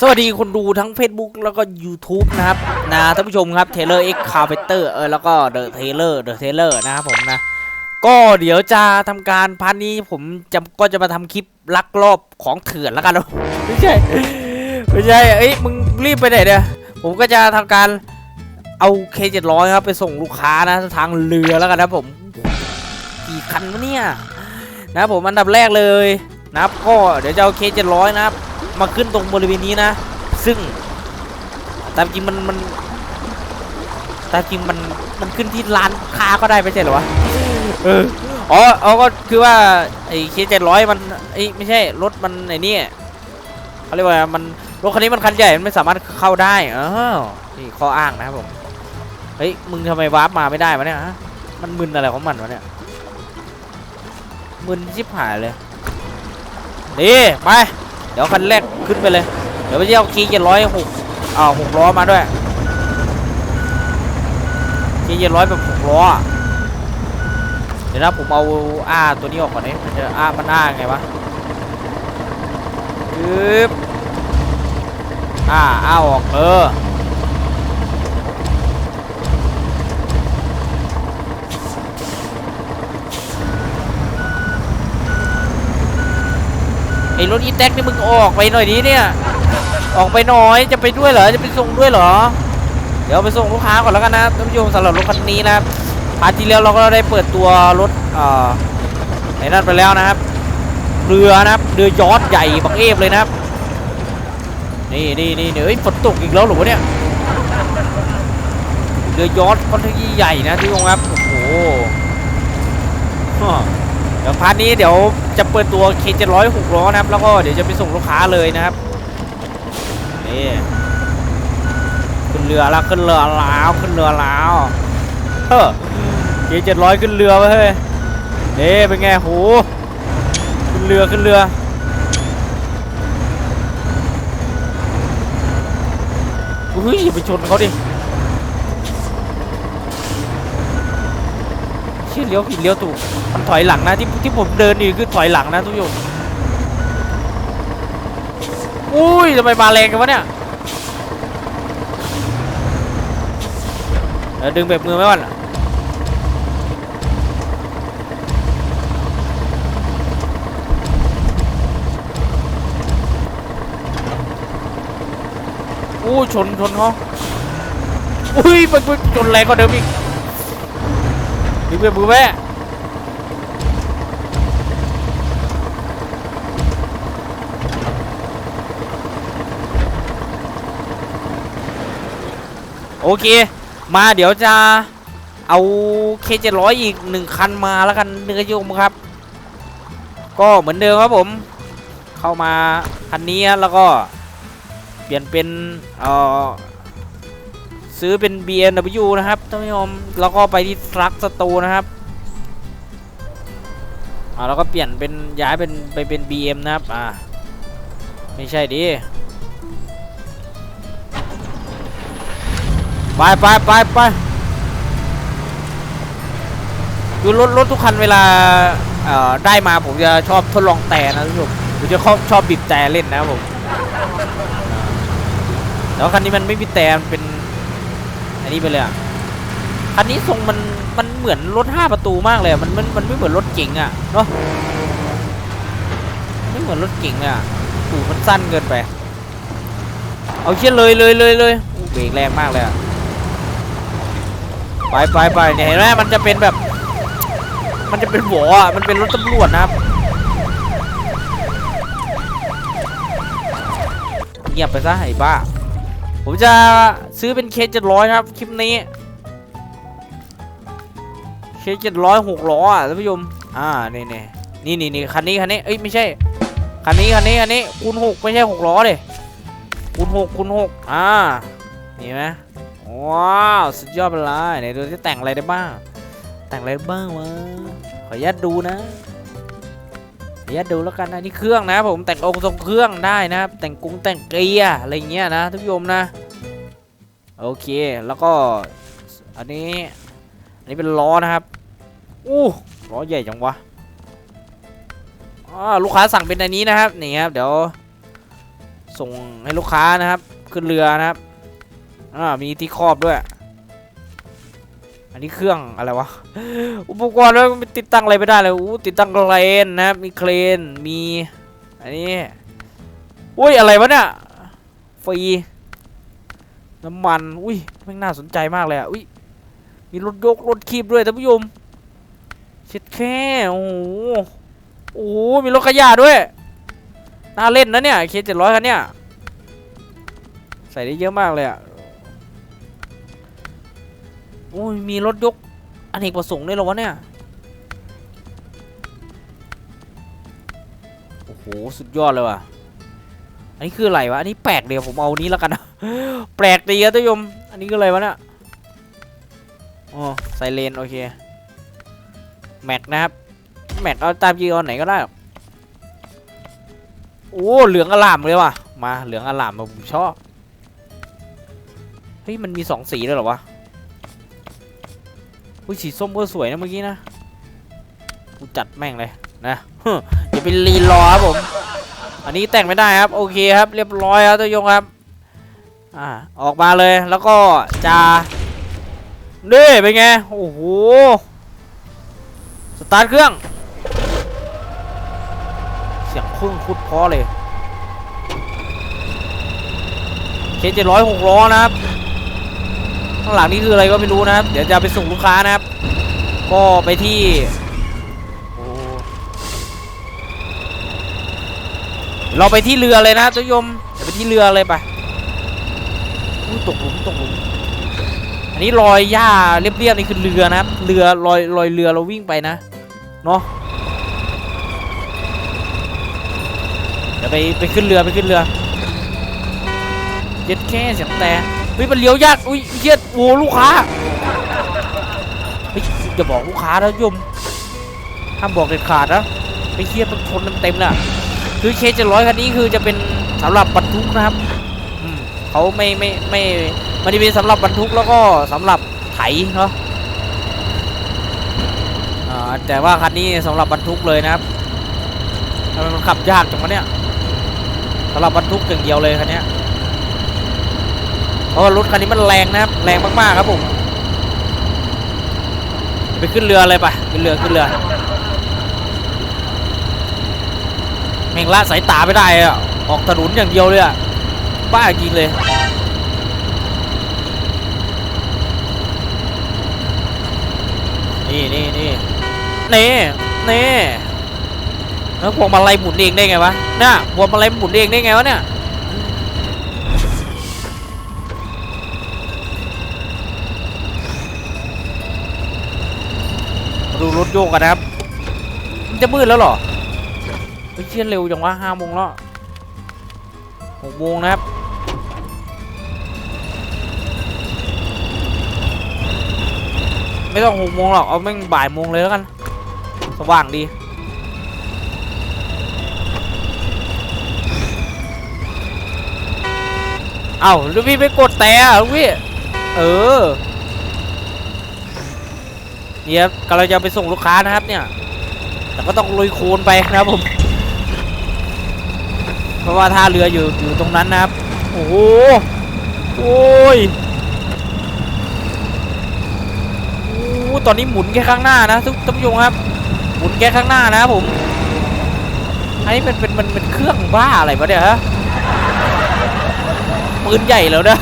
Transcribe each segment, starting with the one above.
สวัสดีคนดูทั้ง Facebook แล้วก็ YouTube นะครับนะท่านผู้ชมครับ Taylor X Carpenter เออแล้วก็ The Taylor The Taylor นะครับผมนะ ก็เดี๋ยวจะทำการพาร์ทนี้ผมจะก็จะมาทำคลิปลักลอบของเถื่อนแล้วกันไม่ใช่ไม่ใช่เอ้ยมึงรีบไปไหนเนี่ยผมก็จะทำการเอา K700 ครับไปส่งลูกค้านะทางเรือแล้วกันนะผมกี่คันวะเนี่ยนะผมอันดับแรกเลยนะครับก็เดี๋ยวจะเอา K700 นะครับ มาขึ้นตรงบริเวณนี้นะ ซึ่งตามจริงมันมันตามจริงมันมันขึ้นที่ร้านค้าก็ได้ไม่ใช่เหรอวะเอออ๋ออ๋อก็คือว่าไอ้เคเจ็ดร้อยมันไอ้ไม่ใช่รถมันไอ้นี่เขาเรียกว่ามันรถคันนี้มันคันใหญ่มันไม่สามารถเข้าได้อ้าวนี่ข้ออ้างนะครับผมเฮ้ยมึงทำไมวาร์ปมาไม่ได้วะเนี่ยฮะมันมึนอะไรของมันวะเนี่ยมึนชิบหายเลยนี่ไป ดี๋ยวคันแรกขึ้นไปเลย เดี๋ยวไปเที่ยวคีเจ็ดร้อยหกอ้าวหกล้อมาด้วยคีเจ็ดร้อยแบบหกล้อเดี๋ยวนะผมเอาอ้าตัวนี้ออกก่อนนี่มันจะอ้ามันอ้าไงวะปึ๊บอ้าอ้าออกเออ ไอ้รถอีแท็กนี่มึงออกไปหน่อยดิเนี่ย ออกไปหน่อยจะไปด้วยเหรอจะไปส่งด้วยเหรอ เดี๋ยวไปส่งลูกค้าก่อนแล้วกันนะท่านผู้ชมสำหรับรถคันนี้นะครับพาร์ทที่แล้วเราก็ได้เปิดตัวรถเอ่อไอ้นั่นไปแล้วนะครับเรือนะครับเรือยอชต์ใหญ่บังเอฟเลยนะครับนี่นี่นี่เฮ้ยฝนตกอีกแล้วหรือวะเนี่ยเรือยอชต์ค่อนข้างใหญ่นะท่านผู้ชมครับโอ้โห ดี๋ยวพาร์ทนี้เดี๋ยวจะเปิดตัว K700 6ล้อนะครับ แล้วก็เดี๋ยวจะไปส่งลูกค้าเลยนะครับนี่ขึ้นเรือแล้วขึ้นเรือแล้วขึ้นเรือแล้วเฮ้อ K700 ขึ้นเรือไปเฮ้ยนี่เป็นไงโหขึ้นเรือขึ้นเรืออุ้ยไปชนเขาดิ ชี่ยเลี้ยวผิดเลี้ยวถูกมันถอยหลังนะที่ที่ผมเดินนี่คือถอยหลังนะทุกคนอุ้ยทำไมมาแรงกันวะเนี่ยเดี๋ยวดึงแบบมือไว้ก่อนอู้ชนชนเขาอุ้ยมันชนแรงกว่าเดิมอีก ดึงแบบมือไว้โอเค มาเดี๋ยวจะเอา K700 อีกหนึ่งคันมาแล้วกันเนื้อโยมครับ ก็เหมือนเดิมครับผม เข้ามาคันนี้แล้วก็เปลี่ยนเป็นเอ่อ ซื้อเป็น BMW นะครับท่านผู้ชมแล้วก็ไปที่ทรัคสตูนะครับอ่าแล้วก็เปลี่ยนเป็นย้ายเป็นไปเป็น BM นะครับอ่าไม่ใช่ดิไปไปไปไปคือรถรถทุกคันเวลาเอ่อได้มาผมจะชอบทดลองแต่นะทุกคนผมจะชอบชอบบีบแต่เล่นนะผมแต่ว่าคันนี้มันไม่มีแต่มันเป็น อันนี้ไปเลยอะคันนี้ทรงมันมันเหมือนรถห้าประตูมากเลยมันมันมันไม่เหมือนรถเก๋งอะเนาะไม่เหมือนรถเก๋งอะตูมันสั้นเกินไป เอาเชี่ยเลยเลยเลยเลยเบรกแรงมากเลยอะไปไปไปเนี่ยเห็นไหมมันจะเป็นแบบ มันจะเป็นหัวอะมันเป็นรถตำรวจนะครับเงียบไปซะไอ้บ้า ผมจะ ซื้อเป็นเคเจ็ดร้อยครับคลิปนี้เคเจ็ดร้อยหกล้ออะท่านผู้ชมอ่านี่นี่นี่นี่นี่คันนี้คันนี้เอ้ยไม่ใช่คันนี้คันนี้คันนี้คูณหกไม่ใช่หกล้อเดิคูณหกคูณหกอ่านี่ไหมว้าวสุดยอดไปเลยไหนดูที่แต่งอะไรได้บ้าง แต่งอะไรบ้างวะขออนุญาตดูนะขออนุญาตดูแล้วกันนะนี่เครื่องนะผมแต่งองค์ทรงเครื่องได้นะครับแต่งกรุงแต่งเกียร์อะไรเงี้ยนะทุกโยมนะ โอเคแล้วก็อันนี้อันนี้เป็นล้อนะครับอู้ล้อใหญ่จังวะอ๋อลูกค้าสั่งเป็นอันนี้นะครับนี่ครับเดี๋ยวส่งให้ลูกค้านะครับ ขึ้นเรือนะครับอ่ามีที่ครอบด้วย อันนี้เครื่องอะไรวะอุปกรณ์แล้วมติดตั้งอะไรไม่ได้เลยอู้ติดตั้งเครนนะครับมีเครนมีอันนี้อุ้ยอะไรวะเนี่ยฟรี น้ำมัน อุ้ยมันน่าสนใจมากเลยอะ อุ้ย มีรถยกรถคีบด้วยท่านผู้ชมเช็ดแค่ โอ้โห โอ้โห มีรถขยะด้วย น่าเล่นนะเนี่ยเคเจ็ดร้อยคันเนี่ย ใส่ได้เยอะมากเลยอะ โอ้ย มีรถยกอเนกประสงค์ด้วยหรอวะเนี่ย โอ้โห สุดยอดเลยว่ะ อันนี้คืออะไรวะ อันนี้แปลกเดียวผมเอาอันนี้แล้วกันนะ แปลกดีอะท่านผู้ชมอันนี้คืออะไรวะเนี่ยอ๋อไซเรนโอเคแม็กนะครับแม็กเอาตามยี่ห้อไหนก็ได้โอ้เหลืองอลามเลยว่ะมาเหลืองอลามมาผมชอบเฮ้ยมันมีสองสีเลยเหรอวะอุ้ยสีส้มก็สวยนะเมื่อกี้นะกูจัดแม่งเลยนะอย่าไปรีรอครับผมอันนี้แต่งไม่ได้ครับโอเคครับเรียบร้อยครับท่านผู้ชมครับ อ่าออกมาเลยแล้วก็จะนี่เป็นไง โอ้โห สตาร์ทเครื่อง เสียงเครื่องคุดเพอเลยเคเจ็ดร้อยหกล้อนะครับ ข้างหลังนี่คืออะไรก็ไม่รู้นะครับ เดี๋ยวจะไปส่งลูกค้านะครับ ก็ไปที่เราไปที่เรือเลยนะท่านผู้ชมไปที่เรือเลยไป ตกหลุมตกหลุมอันนี้รอยหญ้าเรียบๆนี่คือเรือนะครับ เรือลอยลอยเรือเราวิ่งไปนะเนาะเดี๋ยวไปไปขึ้นเรือไปขึ้นเรือเย็ดแค่เสียงแต่เฮ้ยมันเลี้ยวยากอุ้ยเฮียโอ้ลูกค้าเฮ้ยอย่าบอกลูกค้านะโยมห้ามบอกเด็ดขาดนะไปเฮียมันชนเต็มๆน่ะคือเคเจ็ดร้อยคันนี้คือจะเป็นสำหรับบรรทุกนะครับ เขาไม่ไม่ไม่มันจะเป็นสำหรับบรรทุกแล้วก็สำหรับไถเนาะอ่าแต่ว่าคันนี้สำหรับบรรทุกเลยนะครับทำไมมันขับยากจังวะเนี่ยสำหรับบรรทุกอย่างเดียวเลยคันเนี้ยเพราะว่ารถคันนี้มันแรงนะครับแรงมากๆครับผมไปขึ้นเรือเลยไปขึ้นเรือขึ้นเรือแม่งละสายตาไม่ได้อะออกถนนอย่างเดียวเลยอะ บ้าจริงเลยนี่นี่นี่นี่นี่แล้วพวงมาลัยหมุนเองได้ไงวะเนี่ยพวงมาลัยหมุนเองได้ไงวะเนี่ยดูรถโยกกันนะครับ มันจะมืดแล้วหรอเฮ้ยเชี่ยเร็วจังวะห้าโมงแล้วหกโมงนะครับ ไม่ต้องหกโมงหรอก เอาแม่งบ่ายโมงเลยแล้วกัน สว่างดี เอ้าลูกพี่ไปกดแต่อะลูกพี่ เออเนี่ยกำลังจะไปส่งลูกค้านะครับเนี่ย แต่ก็ต้องลุยโคลนไปนะครับผม เพราะว่าท่าเรืออยู่อยู่ตรงนั้นนะครับ โอ้โห โอ้ยโอ้ ตอนนี้หมุนแค่ข้างหน้านะทุกท่านผู้ชมครับ หมุนแค่ข้างหน้านะครับผมอันนี้มันเป็นมันเป็นเครื่องบ้าอะไรวะเนี่ยฮะปืนใหญ่แล้วนะ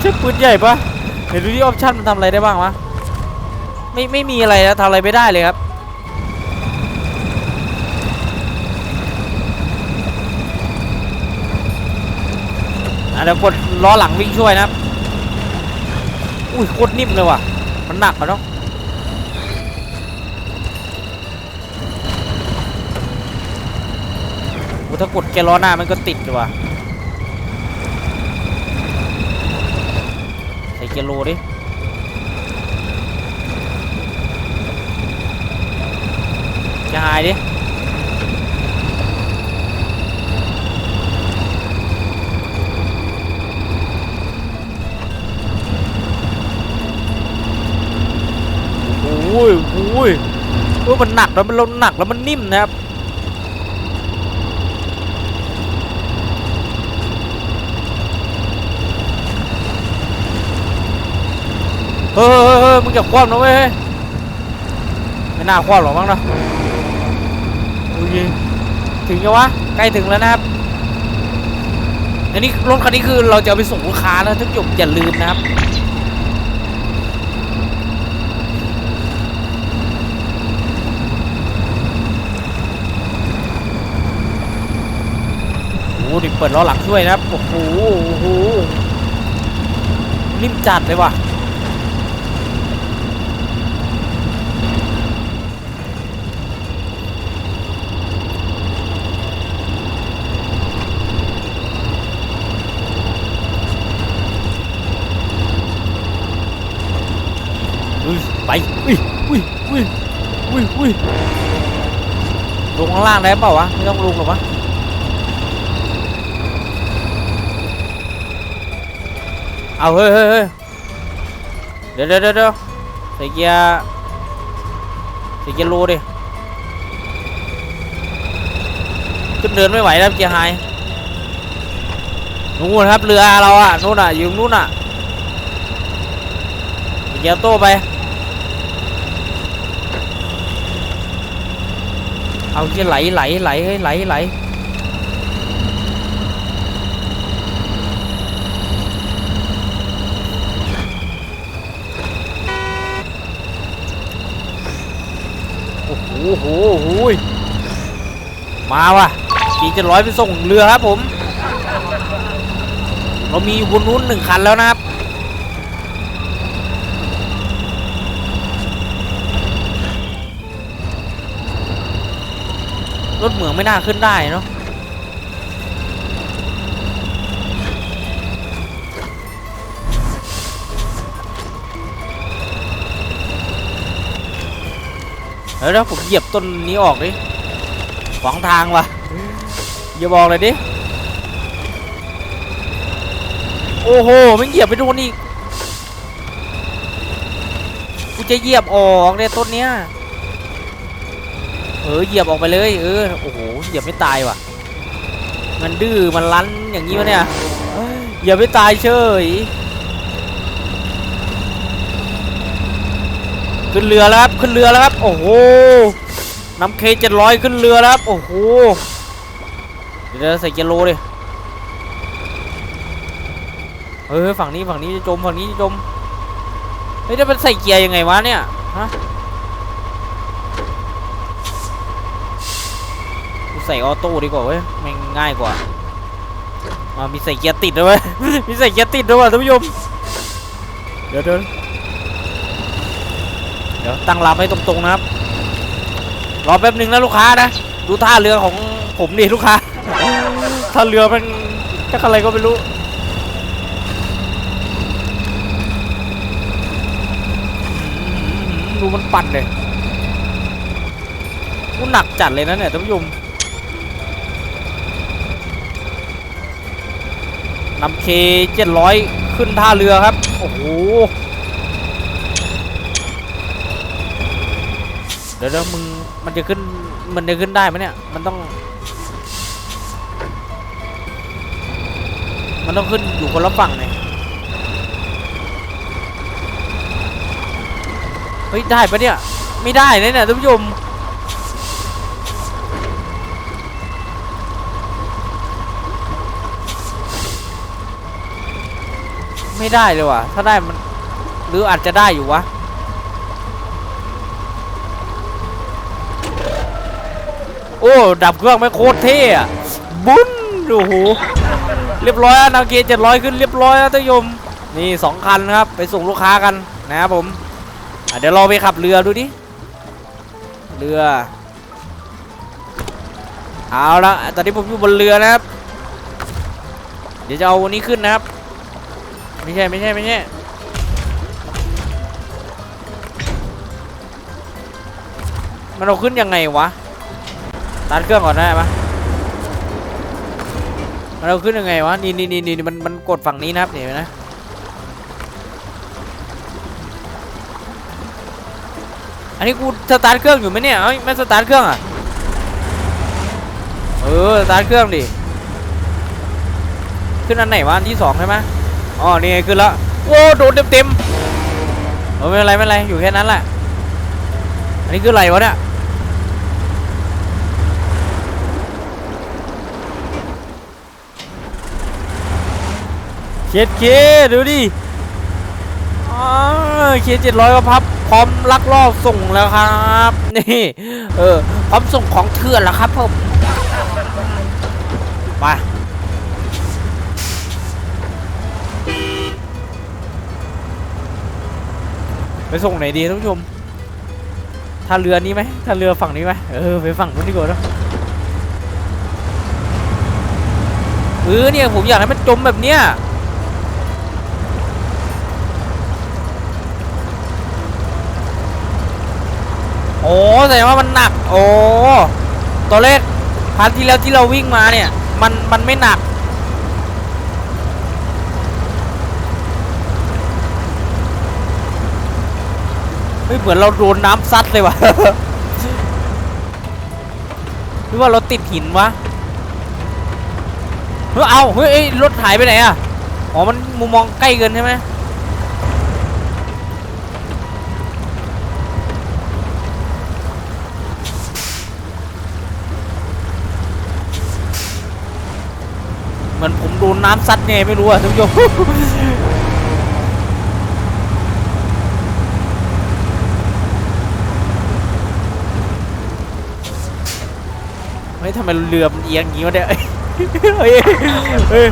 ใช่ปืนใหญ่ปะเดี๋ยวดูที่ออปชั่นมันทำอะไรได้บ้างวะไม่ไม่มีอะไรนะทำอะไรไม่ได้เลยครับอะเดี๋ยวกดล้อหลังวิ่งช่วยนะครับอุ้ยโคตรนิ่มเลยว่ะ มันหนักอะเนาะโอ้ถ้ากดแกล้อหน้ามันก็ติดว่ะใส่เกียร์โลดิจะหายดิ อ้ยโอ้ยโอ้มันหนักแล้วมันเราหนักแล้วมันนิ่มนะครับเฮ้ยมึงอย่าคว่ำนะเว้ยไม่น่าคว่ำหรอกมั้งนะโอ้ยถึงยังวะใกล้ถึงแล้วนะครับอันนี้รถคันนี้คือเราจะไปส่งลูกค้านะทุกจบอย่าลืมนะครับ นี่เปิดล้อหลังช่วยนะครับโอ้โหโอ้โหนิ่มจัดเลยว่ะไปอุ้ยอุ้ยอุ้ยอุ้ยอุ้ยลงข้างล่างได้เปล่าวะ ไม่ต้องลงหรอกวะ เอาเฮ้ยเฮ้ยเฮ้ยเดี๋ยวเดี๋ยวเดี๋ยวเดี๋ยวใส่เกียร์ใส่เกียร์โลดิขึ้นเดินไม่ไหวแล้วเกียร์ไฮนู่นครับเรือเราอะนู่นอะอยู่นู่นอะเกียร์โต้ไปเอาเกียร์ไหลไหลไหลเฮ้ยไหลไหล โอ้โหหโอ้โหยมาว่ะขี่จะร้อยไปส่งเรือครับผม เรามีบนนู้นหนึ่งคันแล้วนะครับ รถเหมืองไม่น่าขึ้นได้เนาะ เดี๋ยวเดี๋ยวผมเหยียบต้นนี้ออกดิขวางทางว่ะอย่าบอกเลยดิโอ้โหไม่งเหยียบไปโดนอีกกูจะเหยียบออกเนี่ยต้นเนี้ยเออเหยียบออกไปเลยเออโอ้โหเหยียบไม่ตายว่ะ มันดื้อมันรั้นอย่างนี้วะเนี่ยเหยียบไม่ตายเฉย ขึ้นเรือแล้วครับขึ้นเรือแล้วครับโอ้โหน้ำเคเจ็ดร้อยขึ้นเรือแล้วครับโอ้โหเดี๋ยวใส่เกียร์โลดิเฮ้ยฝั่งนี้ฝั่งนี้จะจมฝั่งนี้จะจมเฮ้ยจะเป็นใส่เกียร์ยังไงวะเนี่ยฮะกูใส่ออโต้ดีกว่าเว้ยม่งง่ายกว่าอ่ามีใส่เกียร์ติดด้วยเวยมีใส่เกียร์ติดด้วยท่านผู้ชมเดี๋ยวเดี๋ยว เดี๋ยวตั้งลำให้ตรงๆนะครับ รอแป๊บหนึ่งนะลูกค้านะ ดูท่าเรือของผมดิลูกค้า ท่าเรือมันจะอะไรก็ไม่รู้ดูมันปั่นเลยกูหนักจัดเลยนะเนี่ยท่านผู้ชมนำเคเจ็ดร้อยขึ้นท่าเรือครับ โอ้โห ดี๋ยวเดี๋ยวมึงมันจะขึ้นมันจะขึ้นได้ไหมเนี่ยมันต้อง มันต้องขึ้นอยู่คนละฝั่งเลยเฮ้ยได้ปะเนี่ยไม่ได้เลยเนี่ยท่านผู้ชมไม่ได้เลยว่ะถ้าได้มันหรืออาจจะได้อยู่วะ โอ้ ดับเครื่องไม่โคตรเท่อะบุ้นโอ้โหเรียบร้อยแล้วนาเกียเจ็ดร้อยขึ้นเรียบร้อยแล้วท่านผู้ชมนี่สองคันนะครับ ไปส่งลูกค้ากันนะครับผมเดี๋ยวเราไปขับเรือดูดิเรือเอาละตอนนี้ผมอยู่บนเรือนะครับ เดี๋ยวจะเอาวันนี้ขึ้นนะครับ ไม่ใช่ไม่ใช่ไม่ใช่มันเอาขึ้นยังไงวะ ตัดเครื่องก่อนได้ปะมันเอาขึ้นยังไงวะ นี่นี่นี่นี่มันมันกดฝั่งนี้นะครับเห็นไหมนะอันนี้กูสตาร์ทเครื่องอยู่ไหมเนี่ยเอ้ยไม่สตาร์ทเครื่องอะเออสตาร์ทเครื่องดิขึ้นอันไหนวะอันที่สองใช่ไหมอ๋อนี่ไงขึ้นแล้วโอ้โดนเต็มเต็มอไม่เป็นไรไม่เป็นไรอยู่แค่นั้นแหละอันนี้คืออะไรวะเนี่ย เคสเคดูดิอ๋อเคสเจ็ดร้อยก็พับพร้อมลักลอบส่งแล้วครับนี่เออพร้อมส่งของเถื่อนแล้วครับผมไปไปส่งไหนดีท่านผู้ชมท่าเรือนี้ไหมท่าเรือฝั่งนี้ไหมเออไปฝั่งนู้นดีกว่าเนอะเออเนี่ยผมอยากให้มันจมแบบเนี้ย โอ้แสดงว่ามันหนัก โอ้ตัวเลขพาร์ทที่แล้วที่เราวิ่งมาเนี่ย มันมันไม่หนักเฮ้เหมือนเราโดนน้ำซัดเลยวะหรือว่าเราติดหินวะเฮ้ยเอาเฮ้ยรถหายไปไหนอะอ๋อมันมุมมองใกล้เกินใช่ไหม มือนผมโดนน้ำซัดไงไม่รู้อะท่านผู้ชมเฮ้ยทำไมเรือมันเอียงอย่างงี้วะเนี่ยเฮ้ยเฮ้ย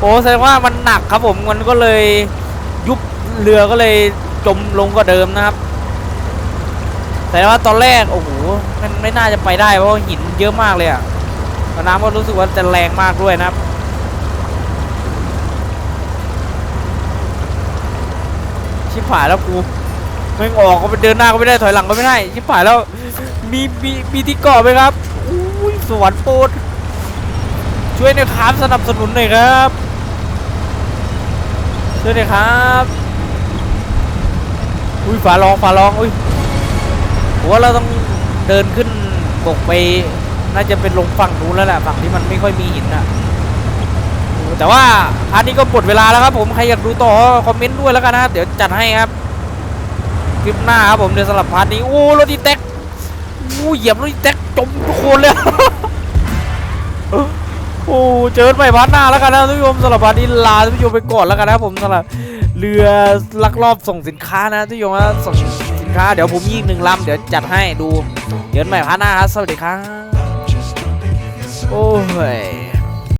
โอ้แสดงว่ามันหนักครับผมมันก็เลยยุบเรือก็เลยจมลงกว่าเดิมนะครับ แต่ว่าตอนแรกโอ้โหมันไม่น่าจะไปได้เพราะหินเยอะมากเลยอะน้ำก็รู้สึกว่าจะแรงมากด้วยนะครับ ชิบหายแล้วกูไม่ออกก็ไปเดินหน้าก็ไม่ได้ถอยหลังก็ไม่ได้ชิบหายแล้วมีมีมีที่เกาะไหมครับอุ้ยสวรรค์โปรดช่วยหน่อยครับสนับสนุนหน่อยครับช่วยหน่อยครับอุ้ยฝาลองฝาลองอุ้ยผมว่าเราต้องเดินขึ้นบกไปน่าจะเป็นลงฝั่งนู้นแล้วแหละฝั่งที่มันไม่ค่อยมีหินอะ แต่ว่าอันนี้ก็หมดเวลาแล้วครับผม ใครอยากดูต่อคอมเมนต์ด้วยแล้วกันนะครับ เดี๋ยวจัดให้ครับ คลิปหน้าครับผมเดี๋ยวสำหรับพาร์ทนี้ โอ้รถดีแท็กอู้เหยียบรถอีแท็กจมทุกคนเลยโอ้เจอใหม่พาร์ทหน้าแล้วกันนะท่านผู้ชมสำหรับพาร์ทนี้ลาท่านผู้ชมไปก่อนแล้วกันนะผมสำหรับเรือลักลอบส่งสินค้านะท่านผู้ชมนะส่งสินค้าเดี๋ยวผมยิงหนึ่งลำเดี๋ยวจัดให้ดูเจอใหม่พาร์ทหน้าครับสวัสดีครับโอ้ย